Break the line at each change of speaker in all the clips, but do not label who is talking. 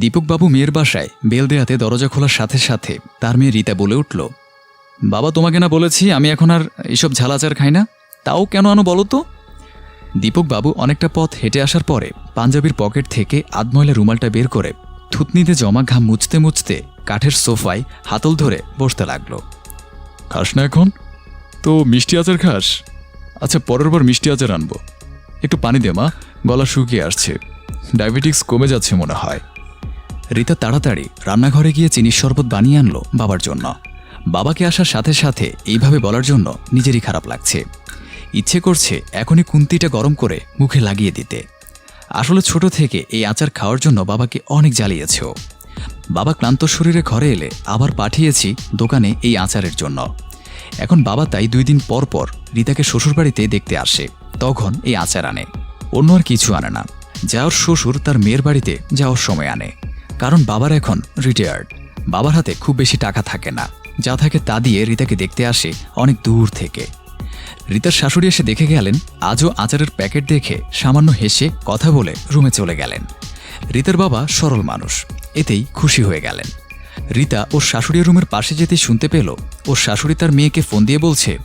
দীপকবাবু মেয়ের বাসায় বেল দেয়াতে দরজা খোলার সাথে সাথে তার মেয়ে রীতা বলে উঠল, বাবা, তোমাকে না বলেছি আমি এখন আর এসব ঝালাচার খাই না? তাও কেন আনো বলো তো? দীপকবাবু অনেকটা পথ হেঁটে আসার পরে পাঞ্জাবির পকেট থেকে আধময়লা রুমালটা বের করে থুতনিতে জমা ঘাম মুছতে মুছতে কাঠের সোফায় হাতল ধরে বসতে লাগল। খাস না এখন? তো মিষ্টি আচার খাস? আচ্ছা পরের বার মিষ্টি আচার আনব। একটু পানি দে মা, গলা শুকিয়ে আসছে। ডায়াবেটিক্স কমে যাচ্ছে মনে হয়। রীতা তাড়াতাড়ি রান্নাঘরে গিয়ে চিনির শরবত বানিয়ে আনলো বাবার জন্য। বাবাকে আসার সাথে সাথে এইভাবে বলার জন্য নিজেরই খারাপ লাগছে। ইচ্ছে করছে এখনই কুন্তিটা গরম করে মুখে লাগিয়ে দিতে। আসলে ছোট থেকে এই আচার খাওয়ার জন্য বাবাকে অনেক জ্বালিয়েছে ও। বাবা ক্লান্ত শরীরে ঘরে এলে আবার পাঠিয়েছি দোকানে এই আচারের জন্য। এখন বাবা তাই দুই দিন পর পর রীতাকে শ্বশুরবাড়িতে দেখতে আসে, তখন এই আচার আনে। অন্য আর কিছু আনে না। যাওয়ার শ্বশুর তার মেয়ের বাড়িতে যাওয়ার সময় আনে। কারণ বাবার এখন রিটায়ার্ড বাবার হাতে খুব বেশি টাকা থাকে না। যা থাকে তা দিয়ে রীতাকে দেখতে আসে অনেক দূর থেকে। রীতার শাশুড়ি এসে দেখে গেলেন, আজও আচারের প্যাকেট দেখে সামান্য হেসে কথা বলে রুমে চলে গেলেন। রিতার বাবা সরল মানুষ, এতেই খুশি হয়ে গেলেন। রীতা ওর শাশুড়ির রুমের পাশে যেতে শুনতে পেল, ওর শাশুড়ি তার মেয়েকে ফোন দিয়ে বলছে,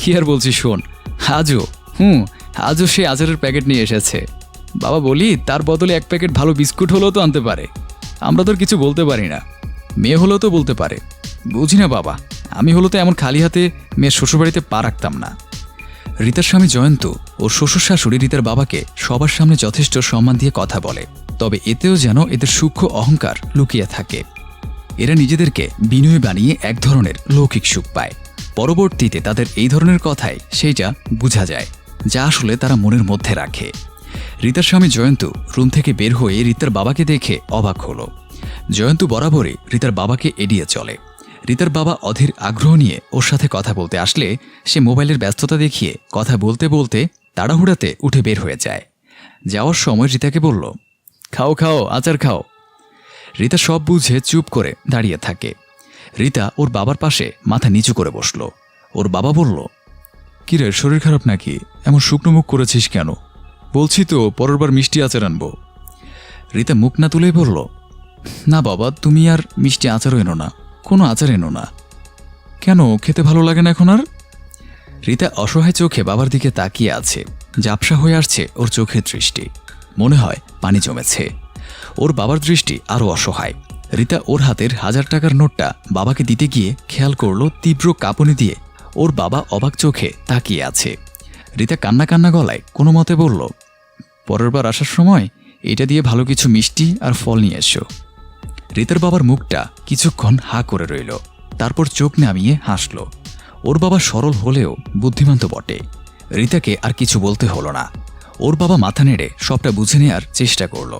কি আর বলছি শোন, আজও, হুম, আজও সে আচারের প্যাকেট নিয়ে এসেছে। বাবা বলি, তার বদলে এক প্যাকেট ভালো বিস্কুট হলেও তো আনতে পারে। আমরা তো আর কিছু বলতে পারি না। মেয়ে হলেও তো বলতে পারে। বুঝি না বাবা, আমি হলো তো এমন খালি হাতে মেয়ের শ্বশুরবাড়িতে পা রাখতাম না। রীতার স্বামী জয়ন্ত ও শ্বশুর শাশুড়ি রীতার বাবাকে সবার সামনে যথেষ্ট সম্মান দিয়ে কথা বলে, তবে এতেও যেন এদের সূক্ষ্ম অহংকার লুকিয়ে থাকে। এরা নিজেদেরকে বিনয় বানিয়ে এক ধরনের লৌকিক সুখ পায়। পরবর্তীতে তাদের এই ধরনের কথাই সেইটা বোঝা যায়, যা আসলে তারা মনের মধ্যে রাখে। রীতার স্বামী জয়ন্ত রুম থেকে বের হয়ে রীতার বাবাকে দেখে অবাক হলো। জয়ন্ত বরাবরই রীতার বাবাকে এড়িয়ে চলে। রীতার বাবা অধীর আগ্রহ নিয়ে ওর সাথে কথা বলতে আসলে সে মোবাইলের ব্যস্ততা দেখিয়ে কথা বলতে বলতে তাড়াহুড়াতে উঠে বের হয়ে যায়। যাওয়ার সময় রীতাকে বলল, খাও খাও, আচার খাও। রীতা সব বুঝে চুপ করে দাঁড়িয়ে থাকে। রীতা ওর বাবার পাশে মাথা নিচু করে বসল। ওর বাবা বলল, কিরে, শরীর খারাপ নাকি? এমন শুকনো মুখ করেছিস কেন? বলছি তো, পরের বার মিষ্টি আচার আনব। রীতা মুখ না তুলেই বলল, না বাবা, তুমি আর মিষ্টি আচারও এনো না, কোনো আচার এনো না। কেন, খেতে ভালো লাগে না এখন আর? রীতা অসহায় চোখে বাবার দিকে তাকিয়ে আছে জাপসা হয়ে আসছে ওর চোখের দৃষ্টি। মনে হয় পানি জমেছে। ওর বাবার দৃষ্টি আরও অসহায়। রীতা ওর হাতের হাজার টাকার নোটটা বাবাকে দিতে গিয়ে খেয়াল করল তীব্র কাঁপুনি দিয়ে। ওর বাবা অবাক চোখে তাকিয়ে আছে। রীতা কান্না কান্না গলায় কোনো মতে বলল, পরের বার আসার সময় এটা দিয়ে ভালো কিছু মিষ্টি আর ফল নিয়ে এসো। রিতার বাবার মুখটা কিছুক্ষণ হা করে রইল, তারপর চোখ নামিয়ে হাসল। ওর বাবা সরল হলেও বুদ্ধিমান তো বটে। রিতাকে আর কিছু বলতে হলো না। ওর বাবা মাথা নেড়ে সবটা বুঝে নেয়ার চেষ্টা করল।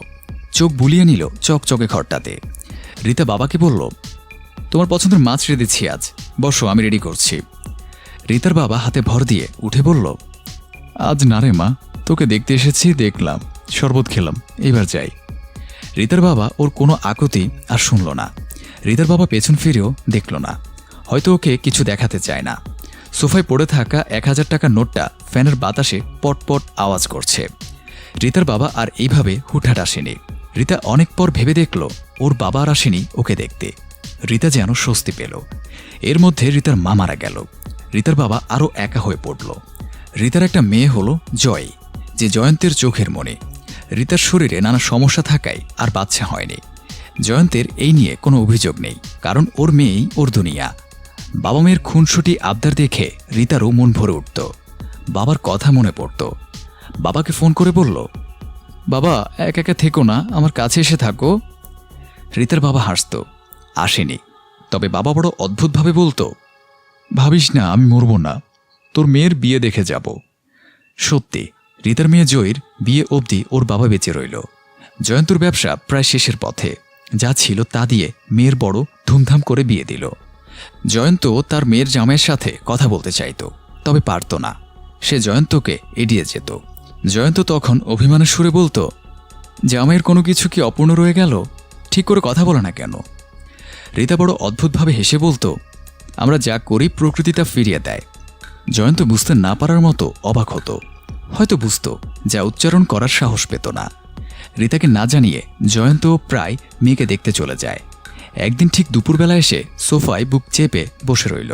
চোখ বুলিয়ে নিল চকচকে ঘরটাতে। রিতা বাবাকে বলল, তোমার পছন্দের মাছ রেঁধেছি আজ। বসো, আমি রেডি করছি। রিতার বাবা হাতে ভর দিয়ে উঠে বলল আজ না রে মা, তোকে দেখতে এসেছি, দেখলাম। শরবত খেলাম। এবার যাই। রিতার বাবা ওর কোনো আকতি আর শুনল না। রিতার বাবা পেছন ফিরেও দেখল না। হয়তো ওকে কিছু দেখাতে চায় না। সোফায় পড়ে থাকা এক হাজার টাকার নোটটা ফ্যানের বাতাসে পটপট আওয়াজ করছে। রিতার বাবা আর এইভাবে হুটহাট আসেনি। রিতা অনেক পর ভেবে দেখল, ওর বাবা আর আসেনি ওকে দেখতে। রিতা যেন স্বস্তি পেল। এর মধ্যে রিতার মা মারা গেল। রিতার বাবা আরও একা হয়ে পড়ল। রীতার একটা মেয়ে হলো জয়, যে জয়ন্তের চোখের মনে রীতার শরীরে নানা সমস্যা থাকায় আর বাচ্চা হয়নি। জয়ন্তের এই নিয়ে কোনো অভিযোগ নেই, কারণ ওর মেয়েই ওর দুনিয়া। বাবা মেয়ের খুনসুটি আবদার দেখে রীতারও মন ভরে উঠত। বাবার কথা মনে পড়ত। বাবাকে ফোন করে বলল, বাবা, এক একা থেকো না, আমার কাছে এসে থাকো। রীতার বাবা হাসত। আসেনি। তবে বাবা বড় অদ্ভুতভাবে বলতো, ভাবিস না, আমি মরব না। তোর মেয়ের বিয়ে দেখে যাব। সত্যি, রীতার মেয়ে জয়ীর বিয়ে অবধি ওর বাবা বেঁচে রইল। জয়ন্তর ব্যবসা প্রায় শেষের পথে। যা ছিল তা দিয়ে মেয়ের বড় ধুমধাম করে বিয়ে দিল। জয়ন্ত তার মেয়ের জামাইয়ের সাথে কথা বলতে চাইত, তবে পারত না। সে জয়ন্তকে এড়িয়ে যেত। জয়ন্ত তখন অভিমানের সুরে বলতো, জামাইয়ের কোনো কিছু কি অপূর্ণ রয়ে গেল? ঠিক করে কথা বলে না কেন? রীতা বড় অদ্ভুতভাবে হেসে বলতো, আমরা যা করি প্রকৃতি তা ফিরিয়ে দেয়। জয়ন্ত বুঝতে না পারার মতো অবাক হতো। হয়তো বুঝত, যা উচ্চারণ করার সাহস পেত না। রিতাকে না জানিয়ে জয়ন্ত প্রায় মেয়েকে দেখতে চলে যায়। একদিন ঠিক দুপুরবেলা এসে সোফায় বুক চেপে বসে রইল।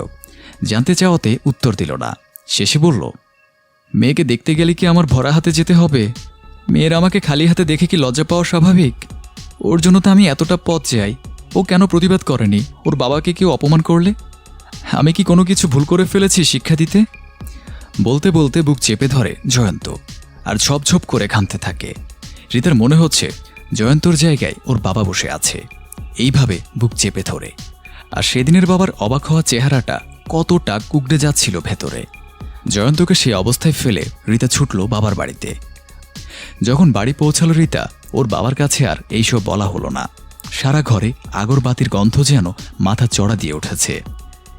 জানতে চাওয়াতে উত্তর দিল না। শেষে বলল, মেয়েকে দেখতে গেলে কি আমার ভরা হাতে যেতে হবে? মেয়ের আমাকে খালি হাতে দেখে কি লজ্জা পাওয়া স্বাভাবিক? ওর জন্য তো আমি এতটা পথ যাই ও কেন প্রতিবাদ করেনি? ওর বাবাকে কেউ অপমান করলে? আমি কি কোনো কিছু ভুল করে ফেলেছি শিক্ষা দিতে? বলতে বলতে বুক চেপে ধরে জয়ন্ত, আর ঝপঝপ করে ঘামতে থাকে। রিতার মনে হচ্ছে জয়ন্তর জায়গায় ওর বাবা বসে আছে। এইভাবে বুক চেপে ধরে। আর সেদিনের বাবার অবাক হওয়া চেহারাটা কতটা কুকড়ে যাচ্ছিল ভেতরে। জয়ন্তকে সেই অবস্থায় ফেলে রীতা ছুটল বাবার বাড়িতে। যখন বাড়ি পৌঁছালো রীতা ওর বাবার কাছে আর এইসব বলা হলো না। সারা ঘরে আগরবাতির গন্ধ যেন মাথা চড়া দিয়ে উঠেছে।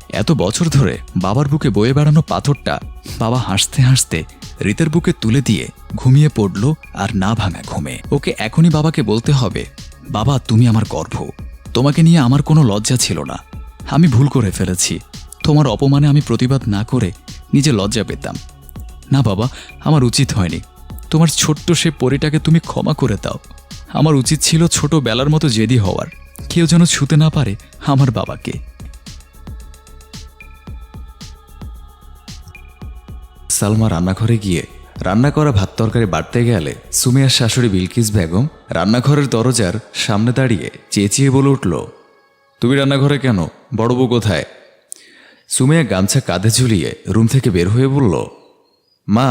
এত বছর ধরে বাবার বুকে বয়ে বেড়ানো পাথরটা বাবা হাসতে হাসতে রীতের বুকে তুলে দিয়ে ঘুমিয়ে পড়ল আর না ভাঙা ঘুমে। ওকে এখনই বাবাকে বলতে হবে, বাবা, তুমি আমার গর্ভ। তোমাকে নিয়ে আমার কোনো লজ্জা ছিল না। আমি ভুল করে ফেলেছি। তোমার অপমানে আমি প্রতিবাদ না করে নিজে লজ্জা পেতাম। না বাবা, আমার উচিত হয়নি। তোমার ছোট্ট সে পরিটাকে তুমি ক্ষমা করে দাও। আমার উচিত ছিল ছোট বেলার মতো জেদি হওয়ার। কেউ যেন ছুতে না পারে আমার বাবাকে।
সালমা রান্নাঘরে গিয়ে রান্না করা ভাত তরকারি বাড়তে গেলে সুমিয়ার শাশুড়ি বিলকিস বেগম রান্নাঘরের দরজার সামনে দাঁড়িয়ে চেঁচিয়ে বলে উঠল, তুমি রান্নাঘরে কেন? বড় বউ কোথায়? সুমিয়া গামছা কাঁধে ঝুলিয়ে রুম থেকে বের হয়ে বলল, মা,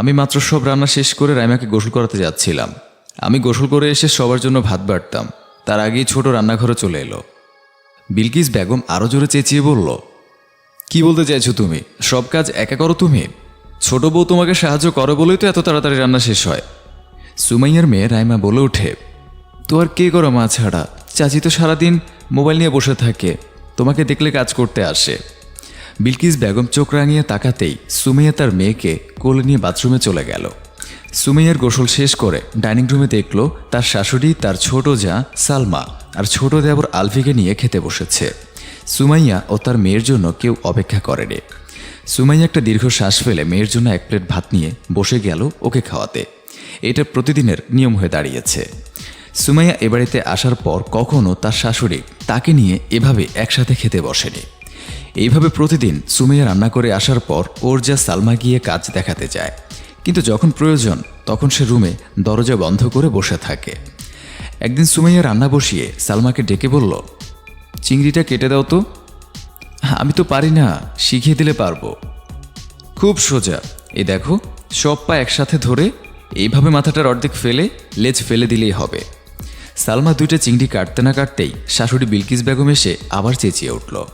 আমি মাত্র সব রান্না শেষ করে রাইমাকে গোসল করাতে যাচ্ছিলাম। আমি গোসল করে এসে সবার জন্য ভাত বাড়তাম। তার আগেই ছোট রান্নাঘরে চলে এলো। বিলকিস বেগম আরও জোরে চেঁচিয়ে বলল, কি বলতে চাইছো তুমি? সব কাজ একা করো তুমি? ছোট বউ তোমাকে সাহায্য করো বলেই তো এত তাড়াতাড়ি রান্না শেষ হয়। সুমাইয়ার মেয়ে রাইমা বলে ওঠে, তো আর কে করো মা ছাড়া? চাচি তো সারাদিন মোবাইল নিয়ে বসে থাকে, তোমাকে দেখলে কাজ করতে আসে। বিলকিস বেগম চোখ রাঙিয়ে তাকাতেই সুমাইয়া তার মেয়েকে কোলে নিয়ে বাথরুমে চলে গেল। সুমাইয়ার গোসল শেষ করে ডাইনিং রুমে দেখল তার শাশুড়ি, তার ছোট যা সালমা আর ছোট দেবর আলফিকে নিয়ে খেতে বসেছে। সুমাইয়া ও তার মেয়ের জন্য কেউ অপেক্ষা করেনি। সুমাইয়া একটা দীর্ঘ শ্বাস ফেলে মেয়ের জন্য এক প্লেট ভাত নিয়ে বসে গেল ওকে খাওয়াতে। এটা প্রতিদিনের নিয়ম হয়ে দাঁড়িয়েছে। সুমাইয়া এ বাড়িতে আসার পর কখনো তার শাশুড়ি তাকে নিয়ে এভাবে একসাথে খেতে বসেনি। এইভাবে প্রতিদিন সুমাইয়া রান্না করে আসার পর ওর যা সালমা গিয়ে কাজ দেখাতে যায়। কিন্তু যখন প্রয়োজন, তখন সে রুমে দরজা বন্ধ করে বসে থাকে। একদিন সুমাইয়া রান্না বসিয়ে সালমাকে ডেকে বলল, চিংড়িটা কেটে দাও তো। আমি তো পারি না, শিখিয়ে দিলে পারব। খুব সোজা। এ দেখো, সব পা একসাথে ধরে এইভাবে মাথাটার অর্ধেক ফেলে, লেজ ফেলে দিলেই হবে। সালমা দুইটা চিংড়ি কাটতে না কাটতেই শাশুড়ি বিলকিস বেগম এসে আবার চেঁচিয়ে উঠল।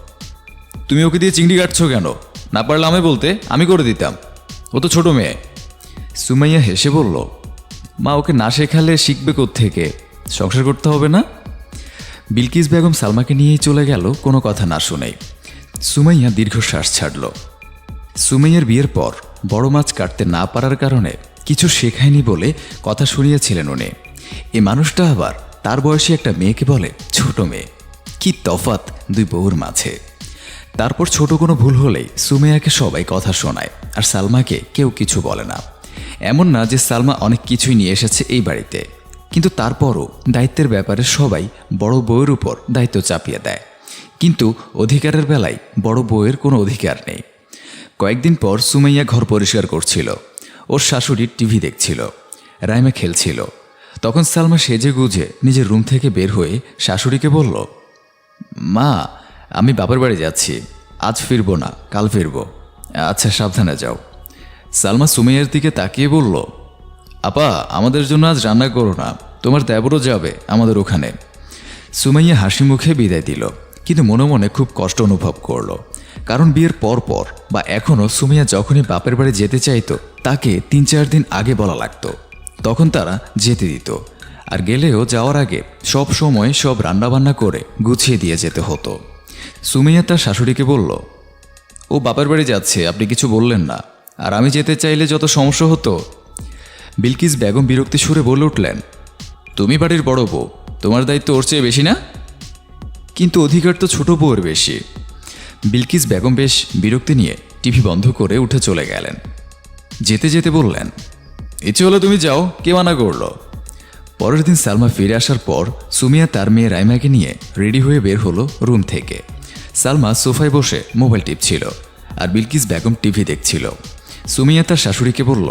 তুমি ওকে দিয়ে চিংড়ি কাটছো কেন? না পারলে আমি বলতে, আমি করে দিতাম। ও তো ছোট মেয়ে। সুমাইয়া হেসে বলল, মা, ওকে না শেখালে শিখবে থেকে সংসার করতে হবে না? বিলকিস বেগম সালমাকে নিয়েই চলে গেল, কোনো কথা না শুনেই। সুমাইয়া দীর্ঘশ্বাস ছাড়ল। সুমাইয়ার বিয়ের পর বড় মাছ কাটতে না পারার কারণে কিছু শেখায়নি বলে কথা শুনিয়েছিলেন উনি। এ মানুষটা আবার তার বয়সী একটা মেয়েকে বলে ছোট মেয়ে। কি তফাত দুই বউর মাঝে। তারপর ছোট কোনো ভুল হলেই সুমেয়াকে সবাই কথা শোনায় আর সালমাকে কেউ কিছু বলে না। এমন না যে সালমা অনেক কিছুই নিয়ে এসেছে এই বাড়িতে। কিন্তু তারপরও দায়িত্বের ব্যাপারে সবাই বড় বউয়ের উপর দায়িত্ব চাপিয়ে দেয়। কিন্তু অধিকারের বেলায় বড় বউয়ের কোনো অধিকার নেই। কয়েকদিন পর সুমাইয়া ঘর পরিষ্কার করছিল। ওর শাশুড়ি টিভি দেখছিল, রাইমা খেলছিল। তখন সালমা সেজে গুজে নিজের রুম থেকে বের হয়ে শাশুড়িকে বলল, মা, আমি বাবার বাড়ি যাচ্ছি। আজ ফিরবো না, কাল ফিরবো। আচ্ছা সাবধানে যাও। সালমা সুমাইয়ার দিকে তাকিয়ে বলল, আপা, আমাদের জন্য আজ রান্না করো না। তোমার দেবরও যাবে আমাদের ওখানে। সুমাইয়া হাসি মুখে বিদায় দিল। কিন্তু মনে মনে খুব কষ্ট অনুভব করল। কারণ বিয়ের পর পর, বা এখনও সুমিয়া যখনই বাপের বাড়ি যেতে চাইতো, তাকে তিন চার দিন আগে বলা লাগতো। তখন তারা যেতে দিত। আর গেলেও যাওয়ার আগে সব সময় সব রান্নাবান্না করে গুছিয়ে দিয়ে যেতে হতো। সুমিয়া তার শাশুড়িকে বলল, ও বাপের বাড়ি যাচ্ছে, আপনি কিছু বললেন না। আর আমি যেতে চাইলে যত সমস্যা হতো? বিলকিস বেগম বিরক্তি সুরে বলে উঠলেন, তুমি বাড়ির বড় বউ, তোমার দায়িত্ব ওর চেয়ে বেশি না? কিন্তু অধিকার তো ছোট বউয়ের বেশি। বিলকিস বেগম বেশ বিরক্তি নিয়ে টিভি বন্ধ করে উঠে চলে গেলেন। যেতে যেতে বললেন ইচ্ছে হলে তুমি যাও, কে মানা করল? পরের দিন সালমা ফিরে আসার পর সুমিয়া তার মেয়ে রাইমাকে নিয়ে রেডি হয়ে বের হলো রুম থেকে। সালমা সোফায় বসে মোবাইল টিপছিল আর বিলকিস বেগম টিভি দেখছিল। সুমিয়া তার শাশুড়িকে বলল,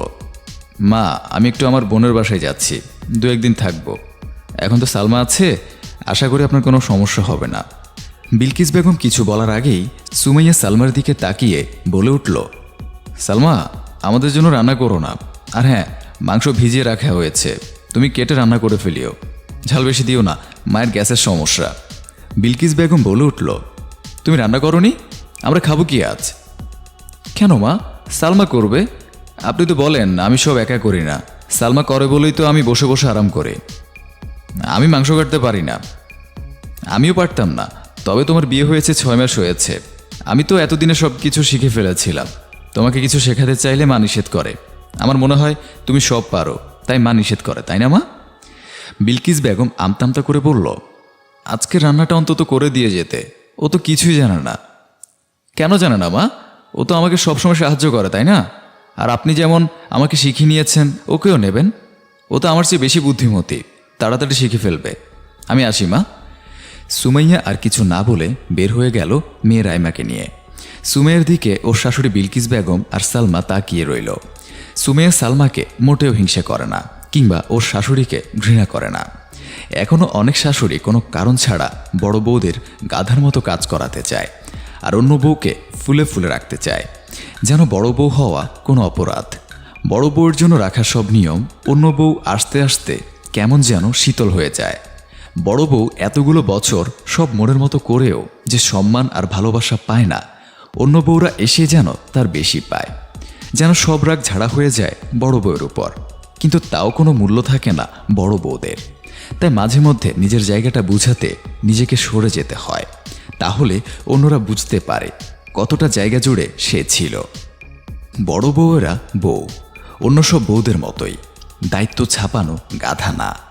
মা, আমি একটু আমার বোনের বাসায় যাচ্ছি দু একদিন থাকব। এখন তো সালমা আছে আশা করি আপনার কোনো সমস্যা হবে না। বিলকিস বেগম কিছু বলার আগেই সুমাইয়া সালমার দিকে তাকিয়ে বলে উঠল, সালমা, আমাদের জন্য রান্না করো না। আর হ্যাঁ মাংস ভিজিয়ে রাখা হয়েছে। তুমি কেটে রান্না করে ফেলিও। ঝাল বেশি দিও না, মায়ের গ্যাসের সমস্যা। বিলকিস বেগম বলে উঠল, তুমি রান্না করনি? আমরা খাব কি আজ? কেন মা? সালমা করবে? আপনি তো বলেন, আমি সব একা করি না। সালমা করে বলেই তো আমি বসে বসে আরাম করি। আমি মাংস কাটতে পারি না। আমিও পারতাম না, তবে তোমার বিয়ে হয়েছে ছয় মাস হয়েছে। আমি তো এতদিনে সব কিছু শিখে ফেলেছিলাম। তোমাকে কিছু শেখাতে চাইলে মা নিষেধ করে। আমার মনে হয় তুমি সব পারো, তাই মা নিষেধ করে, তাই না মা? বিলকিস বেগম আমতামতা করে বলল, আজকে রান্নাটা অন্তত করে দিয়ে যেতে, ও তো কিছুই জানে না। কেন জানে না মা? ও তো আমাকে সবসময় সাহায্য করে, তাই না? আর আপনি যেমন আমাকে শিখিয়ে নিয়েছেন, ওকেও নেবেন। ও তো আমার চেয়ে বেশি বুদ্ধিমতী, তাড়াতাড়ি শিখে ফেলবে। আমি আসি মা। সুমাইয়া আর কিছু না বলে বের হয়ে গেল মেয়ে রাইমাকে নিয়ে। সুমেয়ের দিকে ওর শাশুড়ি বিলকিস বেগম আর সালমা তাকিয়ে রইল। সুমেয়া সালমাকে মোটেও হিংসা করে না, কিংবা ওর শাশুড়িকে ঘৃণা করে না। এখনও অনেক শাশুড়ি কোনো কারণ ছাড়া বড় বউদের গাধার মতো কাজ করাতে চায়, আর অন্য বউকে ফুলে ফুলে রাখতে চায়। যেন বড় বউ হওয়া কোনো অপরাধ। বড় বউয়ের জন্য রাখা সব নিয়ম অন্য বউ আসতে আসতে কেমন যেন শীতল হয়ে যায়। বড় বউ এতগুলো বছর সব মনের মতো করেও যে সম্মান আর ভালোবাসা পায় না, অন্য বউরা এসে যেন তার বেশি পায়। যেন সব রাগ ঝাড়া হয়ে যায় বড় বউয়ের উপর। কিন্তু তাও কোনো মূল্য থাকে না বড় বউদের। তাই মাঝে মধ্যে নিজের জায়গাটা বুঝাতে নিজেকে সরে যেতে হয়। তাহলে অন্যরা বুঝতে পারে কতটা জায়গা জুড়ে সে ছিল। বড় বউয়েরা বউ, অন্য সব বউদের মতোই। দায়িত্ব ছাপানো গাধা না।